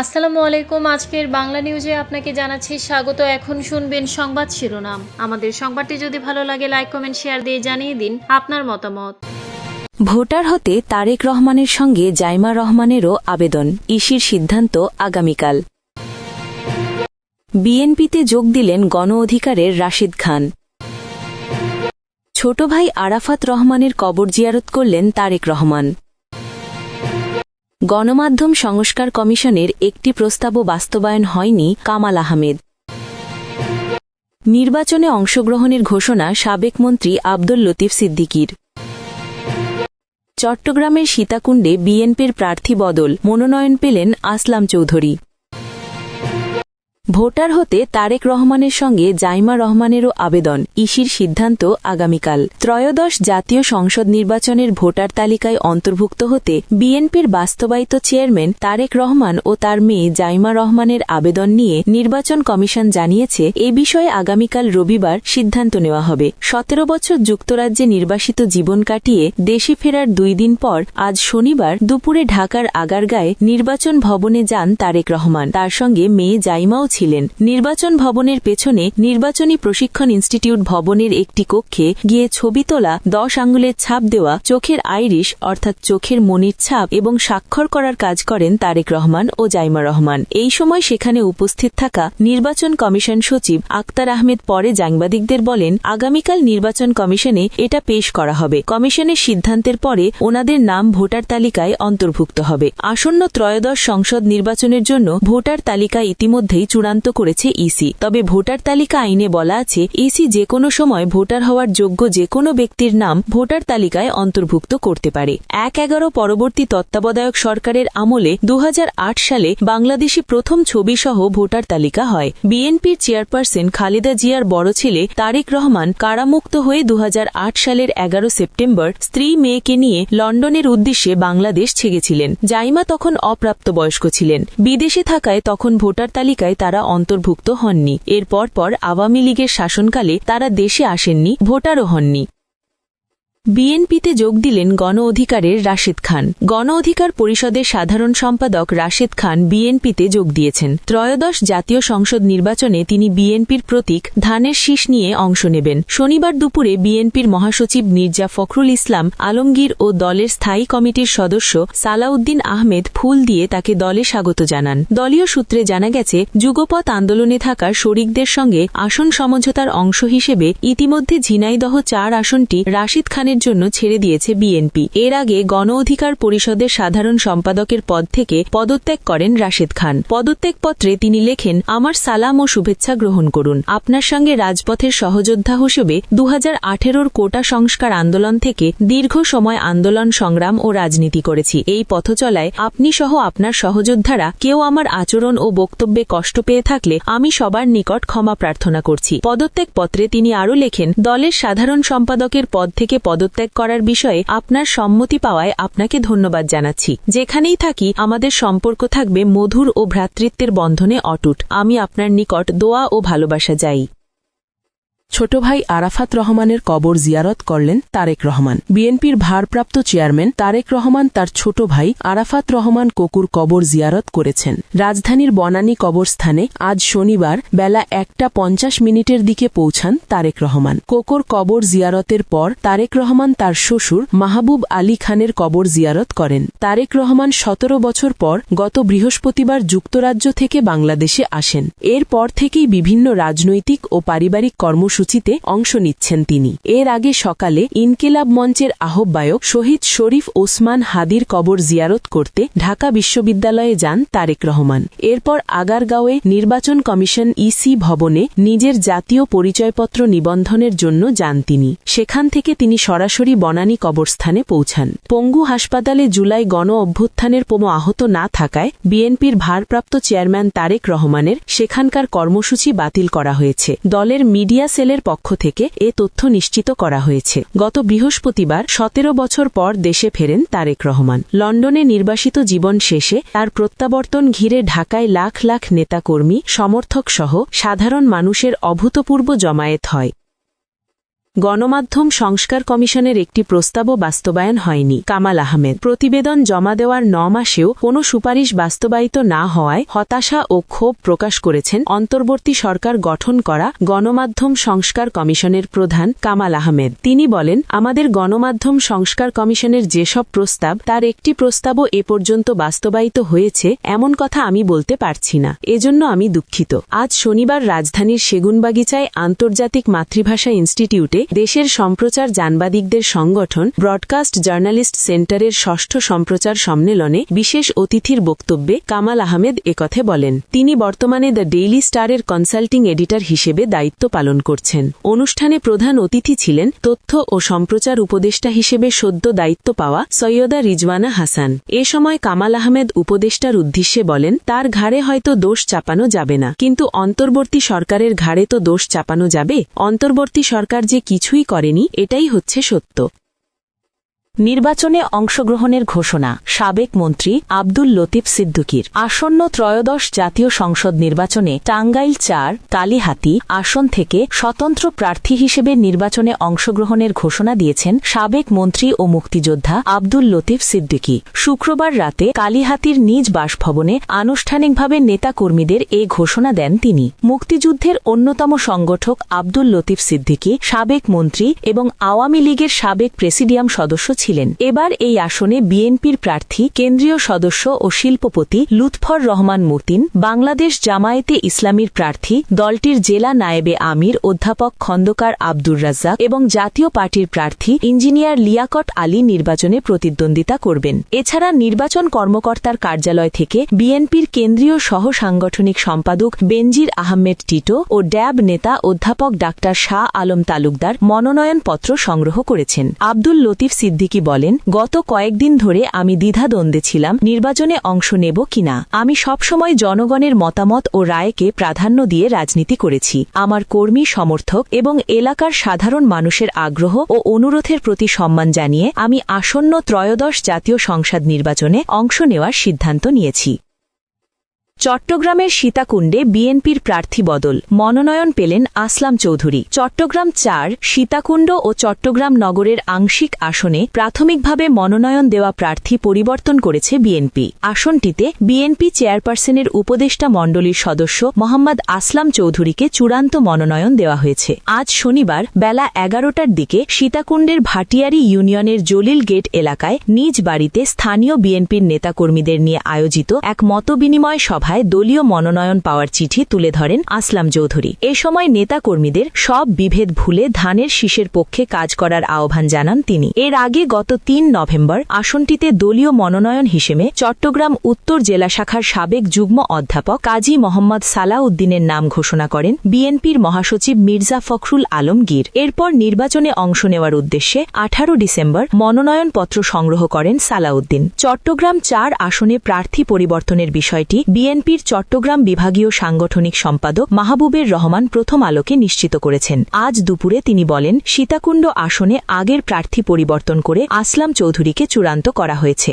আসসালামু আলাইকুম। আজকের বাংলা নিউজে আপনাকে জানাচ্ছি স্বাগত। এখন শুনবেন সংবাদ শিরোনাম। আমাদের সংবাদটি যদি ভালো লাগে লাইক কমেন্ট শেয়ার দিয়ে জানিয়ে দিন আপনার মতামত। ভোটার হতে তারেক রহমানের সঙ্গে জাইমা রহমানেরও আবেদন, ইসির সিদ্ধান্ত আগামীকাল। বিএনপিতে যোগ দিলেন গণ অধিকারের রাশিদ খান। ছোট ভাই আরাফাত রহমানের কবর জিয়ারত করলেন তারেক রহমান। গণমাধ্যম সংস্কার কমিশনের একটি প্রস্তাবও বাস্তবায়ন হয়নি কামাল আহমেদ। নির্বাচনে অংশগ্রহণের ঘোষণা সাবেক মন্ত্রী আব্দুল লতিফ সিদ্দিকির। চট্টগ্রামের সীতাকুণ্ডে বিএনপির প্রার্থী বদল, মনোনয়ন পেলেন আসলাম চৌধুরী। ভোটার হতে তারেক রহমানের সঙ্গে জাইমা রহমানেরও আবেদন, ইসির সিদ্ধান্ত আগামীকাল। ত্রয়োদশ জাতীয় সংসদ নির্বাচনের ভোটার তালিকায় অন্তর্ভুক্ত হতে বিএনপির বাস্তবায়িত চেয়ারম্যান তারেক রহমান ও তার মেয়ে জাইমা রহমানের আবেদন নিয়ে নির্বাচন কমিশন জানিয়েছে, এ বিষয়ে আগামীকাল রবিবার সিদ্ধান্ত নেওয়া হবে। সতেরো বছর যুক্তরাজ্যে নির্বাসিত জীবন কাটিয়ে দেশে ফেরার দুই দিন পর আজ শনিবার দুপুরে ঢাকার আগারগাঁয়ে নির্বাচন ভবনে যান তারেক রহমান। তার সঙ্গে মেয়ে জাইমাও ছিলেন। নির্বাচন ভবনের পেছনে নির্বাচনী প্রশিক্ষণ ইনস্টিটিউট ভবনের একটি কক্ষে গিয়ে ছবি তোলা, দশ আঙ্গুলের ছাপ দেওয়া, চোখের আইরিশ অর্থাৎ চোখের মনির ছাপ এবং স্বাক্ষর করার কাজ করেন তারেক রহমান ও জাইমা রহমান। এই সময় সেখানে উপস্থিত থাকা নির্বাচন কমিশন সচিব আক্তার আহমেদ পরে সাংবাদিকদের বলেন, আগামীকাল নির্বাচন কমিশনে এটা পেশ করা হবে। কমিশনের সিদ্ধান্তের পরে ওনাদের নাম ভোটার তালিকায় অন্তর্ভুক্ত হবে। আসন্ন ত্রয়োদশ সংসদ নির্বাচনের জন্য ভোটার তালিকা ইতিমধ্যেই চূড়ান্ত করেছে ইসি। তবে ভোটার তালিকা আইনে বলা আছে, ইসি যে কোনো সময় ভোটার হওয়ার যোগ্য যে কোনো ব্যক্তির নাম ভোটার তালিকায় অন্তর্ভুক্ত করতে পারে। এক এগারো পরবর্তী তত্ত্বাবধায়ক সরকারের আমলে দু সালে বাংলাদেশি প্রথম ছবিসহ ভোটার তালিকা হয়। বিএনপির চেয়ারপারসন খালেদা জিয়ার বড় ছেলে তারেক রহমান কারামুক্ত হয়ে দু হাজার আট সালের এগারো সেপ্টেম্বর স্ত্রী মেয়েকে নিয়ে লন্ডনের উদ্দেশ্যে বাংলাদেশ ছেগেছিলেন জাইমা তখন অপ্রাপ্তবয়স্ক ছিলেন। বিদেশে থাকায় তখন ভোটার তালিকায় তারা অন্তর্ভুক্ত হননি। এরপর পর আওয়ামী লীগের শাসনকালে তারা দেশে আসেননি ভোটারও হননি। বিএনপিতে যোগ দিলেন গণ অধিকারের রাশেদ খান। গণ অধিকার পরিষদের সাধারণ সম্পাদক রাশেদ খান বিএনপিতে যোগ দিয়েছেন। ত্রয়োদশ জাতীয় সংসদ নির্বাচনে তিনি বিএনপির প্রতীক, ধানের শীষ নিয়ে অংশ নেবেন। শনিবার দুপুরে বিএনপির মহাসচিব মির্জা ফখরুল ইসলাম, আলমগীর ও দলের স্থায়ী কমিটির সদস্য সালাউদ্দিন আহমেদ ফুল দিয়ে তাকে দলে স্বাগত জানান। দলীয় সূত্রে জানা গেছে যুগপথ আন্দোলনে থাকা শরিকদের সঙ্গে আসন সমঝোতার অংশ হিসেবে ইতিমধ্যে ঝিনাইদহ চার আসনটি রাশিদ খানের জন্য ছেড়ে দিয়েছে বিএনপি। এর আগে গণ অধিকার পরিষদের সাধারণ সম্পাদকের পদ থেকে পদত্যাগ করেন রাশেদ খান। পদত্যাগপত্রে তিনি লেখেন, আমার সালাম ও শুভেচ্ছা গ্রহণ করুন। আপনার সঙ্গে রাজপথের সহযোদ্ধা হিসেবে দু হাজার কোটা সংস্কার আন্দোলন থেকে দীর্ঘ সময় আন্দোলন সংগ্রাম ও রাজনীতি করেছি। এই পথচলায় আপনি সহ আপনার সহযোদ্ধারা কেউ আমার আচরণ ও বক্তব্যে কষ্ট পেয়ে থাকলে আমি সবার নিকট ক্ষমা প্রার্থনা করছি। পদত্যাগপত্রে তিনি আরও লেখেন, দলের সাধারণ সম্পাদকের পদ থেকে পদত্যাগ করার বিষয়ে আপনার সম্মতি পাওয়ায় আপনাকে ধন্যবাদ জানাচ্ছি। যেখানেই থাকি, আমাদের সম্পর্ক থাকবে মধুর ও ভ্রাতৃত্বের বন্ধনে অটুট। আমি আপনার নিকট দোয়া ও ভালোবাসা যাই ছোট ভাই আরাফাত রহমানের কবর জিয়ারত করলেন তারেক রহমান। বিএনপির ভারপ্রাপ্ত চেয়ারম্যান তারেক রহমান তার ছোট ভাই আরাফাত রহমান কোকুর কবর জিয়ারত করেছেন। রাজধানীর বনানী কবরস্থানে আজ শনিবার বেলা একটা পঞ্চাশ মিনিটের দিকে পৌঁছান তারেক রহমান। কোকর কবর জিয়ারতের পর তারেক রহমান তার শ্বশুর মাহবুব আলী খানের কবর জিয়ারত করেন। তারেক রহমান সতেরো বছর পর গত বৃহস্পতিবার যুক্তরাজ্য থেকে বাংলাদেশে আসেন। এরপর থেকেই বিভিন্ন রাজনৈতিক ও পারিবারিক কর্মসূচি সূচিতে অংশ নিচ্ছেন তিনি। এর আগে সকালে ইনকিলাব মঞ্চের আহ্বায়ক শহীদ শরীফ ওসমান হাদির কবর জিয়ারত করতে ঢাকা বিশ্ববিদ্যালয়ে যান তারেক রহমান। এরপর আগারগাঁওয়ে নির্বাচন কমিশন ইসি ভবনে নিজের জাতীয় পরিচয়পত্র নিবন্ধনের জন্য যান তিনি। সেখান থেকে তিনি সরাসরি বনানী কবরস্থানে পৌঁছান। পঙ্গু হাসপাতালে জুলাই গণ অভ্যুত্থানের কোনো আহত না থাকায় বিএনপির ভারপ্রাপ্ত চেয়ারম্যান তারেক রহমানের সেখানকার কর্মসূচি বাতিল করা হয়েছে। দলের মিডিয়া সেলের পক্ষ থেকে এ তথ্য নিশ্চিত করা হয়েছে। গত বৃহস্পতিবার সতেরো বছর পর দেশে ফেরেন তারেক রহমান। লন্ডনে নির্বাসিত জীবন শেষে তার প্রত্যাবর্তন ঘিরে ঢাকায় লাখ লাখ নেতাকর্মী সমর্থক সহ সাধারণ মানুষের অভূতপূর্ব জমায়েত হয়। গণমাধ্যম সংস্কার কমিশনের একটি প্রস্তাবও বাস্তবায়ন হয়নি। কামাল আহমেদ, প্রতিবেদন জমা দেওয়ার ন মাসেও কোনো সুপারিশ বাস্তবায়িত না হওয়ায় হতাশা ও ক্ষোভ প্রকাশ করেছেন অন্তর্বর্তী সরকার গঠন করা গণমাধ্যম সংস্কার কমিশনের প্রধান কামাল আহমেদ। তিনি বলেন, আমাদের গণমাধ্যম সংস্কার কমিশনের যেসব প্রস্তাব, তার একটি প্রস্তাবও এ পর্যন্ত বাস্তবায়িত হয়েছে, এমন কথা আমি বলতে পারছি না। এজন্য আমি দুঃখিত। আজ শনিবার রাজধানীর সেগুনবাগিচায় আন্তর্জাতিক মাতৃভাষা ইনস্টিটিউটে দেশের সম্প্রচার জানবাদিকদের সংগঠন ব্রডকাস্ট জার্নালিস্ট সেন্টারের ষষ্ঠ সম্প্রচার সম্মেলনে বিশেষ অতিথির বক্তব্যে কামাল আহমেদ একথে বলেন। তিনি বর্তমানে দ্য ডেইলি স্টারের কনসাল্টিং এডিটর হিসেবে দায়িত্ব পালন করছেন। অনুষ্ঠানে প্রধান অতিথি ছিলেন তথ্য ও সম্প্রচার উপদেষ্টা হিসেবে সদ্য দায়িত্ব পাওয়া সৈয়দা রিজওয়ানা হাসান। এ সময় কামাল আহমেদ উপদেষ্টার উদ্দেশ্যে বলেন, তার ঘাড়ে হয়তো দোষ চাপানো যাবে না। কিন্তু অন্তর্বর্তী সরকারের ঘাড়ে তো দোষ চাপানো যাবে? অন্তর্বর্তী সরকার যে কিছুই করেনি এটাই হচ্ছে সত্য। নির্বাচনে অংশগ্রহণের ঘোষণা, সাবেক মন্ত্রী আব্দুল লতিফ সিদ্দুকির। আসন্ন ত্রয়োদশ জাতীয় সংসদ নির্বাচনে টাঙ্গাইল চার কালীহাতি আসন থেকে স্বতন্ত্র প্রার্থী হিসেবে নির্বাচনে অংশগ্রহণের ঘোষণা দিয়েছেন সাবেক মন্ত্রী ও মুক্তিযোদ্ধা আব্দুল লতিফ সিদ্দিকী। শুক্রবার রাতে কালীহাতির নিজ বাসভবনে আনুষ্ঠানিকভাবে নেতাকর্মীদের এ ঘোষণা দেন তিনি। মুক্তিযুদ্ধের অন্যতম সংগঠক আব্দুল লতিফ সিদ্দিকী, সাবেক মন্ত্রী এবং আওয়ামী লীগের সাবেক প্রেসিডিয়াম সদস্য ছিলেন। এবার এই আসনে বিএনপির প্রার্থী, কেন্দ্রীয় সদস্য ও শিল্পপতি লুৎফর রহমান মতিন বাংলাদেশ জামায়েতে ইসলামীর প্রার্থী, দলটির জেলা নায়েবে আমির, অধ্যাপক খন্দকার আব্দুর রাজ্জাক এবং জাতীয় পার্টির প্রার্থী, ইঞ্জিনিয়ার লিয়াকট আলী নির্বাচনে প্রতিদ্বন্দ্বিতা করবেন। এছাড়া নির্বাচন কর্মকর্তার কার্যালয় থেকে বিএনপির কেন্দ্রীয় সহ সাংগঠনিক সম্পাদক বেনজির আহমেদ টিটো ও ড্যাব নেতা অধ্যাপক ডাক্তার শাহ আলম তালুকদার মনোনয়নপত্র সংগ্রহ করেছেন। আব্দুল লতিফ সিদ্দিকী বলেন, গত কয়েকদিন ধরে আমি দ্বিধাদ্বন্দ্বে ছিলাম, নির্বাচনে অংশ নেব কিনা। আমি সবসময় জনগণের মতামত ও রায়কে প্রাধান্য দিয়ে রাজনীতি করেছি। আমার কর্মী সমর্থক এবং এলাকার সাধারণ মানুষের আগ্রহ ও অনুরোধের প্রতি সম্মান জানিয়ে আমি আসন্ন ত্রয়োদশ জাতীয় সংসদ নির্বাচনে অংশ নেওয়ার সিদ্ধান্ত নিয়েছি। চট্টগ্রামের সীতাকুণ্ডে বিএনপির প্রার্থী বদল। মনোনয়ন পেলেন আসলাম চৌধুরী। চট্টগ্রাম চার, সীতাকুণ্ড ও চট্টগ্রাম নগরের আংশিক আসনে প্রাথমিকভাবে মনোনয়ন দেওয়া প্রার্থী পরিবর্তন করেছে বিএনপি। আসনটিতে বিএনপি চেয়ারপারসনের উপদেষ্টা মণ্ডলীর সদস্য মোহাম্মদ আসলাম চৌধুরীকে চূড়ান্ত মনোনয়ন দেওয়া হয়েছে। আজ শনিবার বেলা এগারোটার দিকে সীতাকুণ্ডের ভাটিয়ারি ইউনিয়নের জলিল গেট এলাকায় নিজ বাড়িতে স্থানীয় বিএনপির নেতাকর্মীদের নিয়ে আয়োজিত এক মতবিনিময় সভায় দলীয় মনোনয়ন পাওয়ার চিঠি তুলে ধরেন আসলাম চৌধুরী। এ সময় নেতাকর্মীদের সব বিভেদ ভুলে ধানের শীষের পক্ষে কাজ করার আহ্বান জানান তিনি। এর আগে গত তিন নভেম্বর আসনটিতে দলীয় মনোনয়ন হিসেবে চট্টগ্রাম উত্তর জেলা শাখার সাবেক যুগ্ম অধ্যাপক কাজী মোহাম্মদ সালাউদ্দিনের নাম ঘোষণা করেন বিএনপির মহাসচিব মির্জা ফখরুল আলমগীর এরপর নির্বাচনে অংশ নেওয়ার উদ্দেশ্যে আঠারো ডিসেম্বর মনোনয়নপত্র সংগ্রহ করেন সালাউদ্দিন। চট্টগ্রাম চার আসনে প্রার্থী পরিবর্তনের বিষয়টি বিএনপির চট্টগ্রাম বিভাগীয় সাংগঠনিক সম্পাদক মাহবুবের রহমান প্রথম আলোকে নিশ্চিত করেছেন। আজ দুপুরে তিনি বলেন, সীতাকুণ্ড আসনে আগের প্রার্থী পরিবর্তন করে আসলাম চৌধুরীকে চূড়ান্ত করা হয়েছে।